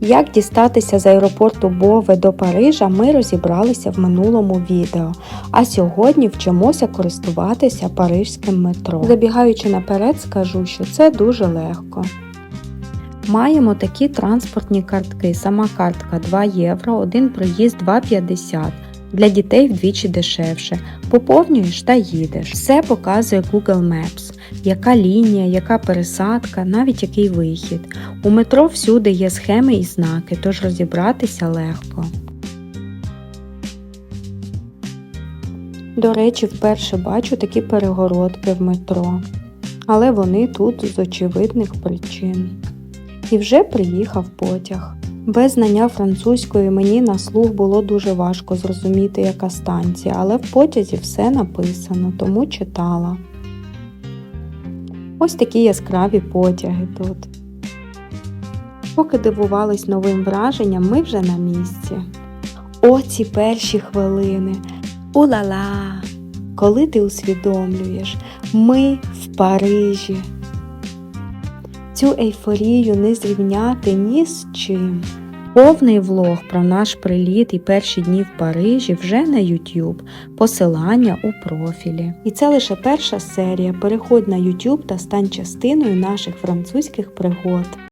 Як дістатися з аеропорту Бове до Парижа, ми розібралися в минулому відео. А сьогодні вчимося користуватися парижським метро. Забігаючи наперед, скажу, що це дуже легко. Маємо такі транспортні картки. Сама картка 2 євро, один проїзд 2,50. Для дітей вдвічі дешевше. Поповнюєш та їдеш. Все показує Google Maps. Яка лінія, яка пересадка, навіть який вихід. У метро всюди є схеми і знаки, тож розібратися легко. До речі, вперше бачу такі перегородки в метро. Але вони тут з очевидних причин. І вже приїхав потяг. Без знання французької мені на слух було дуже важко зрозуміти, яка станція, але в потязі все написано, тому читала. Ось такі яскраві потяги тут. Поки дивувались новим враженням, ми вже на місці. О, ці перші хвилини. У-ла-ла! Коли ти усвідомлюєш, ми в Парижі. Цю ейфорію не зрівняти ні з чим. Повний влог про наш приліт і перші дні в Парижі вже на YouTube, посилання у профілі. І це лише перша серія. Переходь на YouTube та стань частиною наших французьких пригод.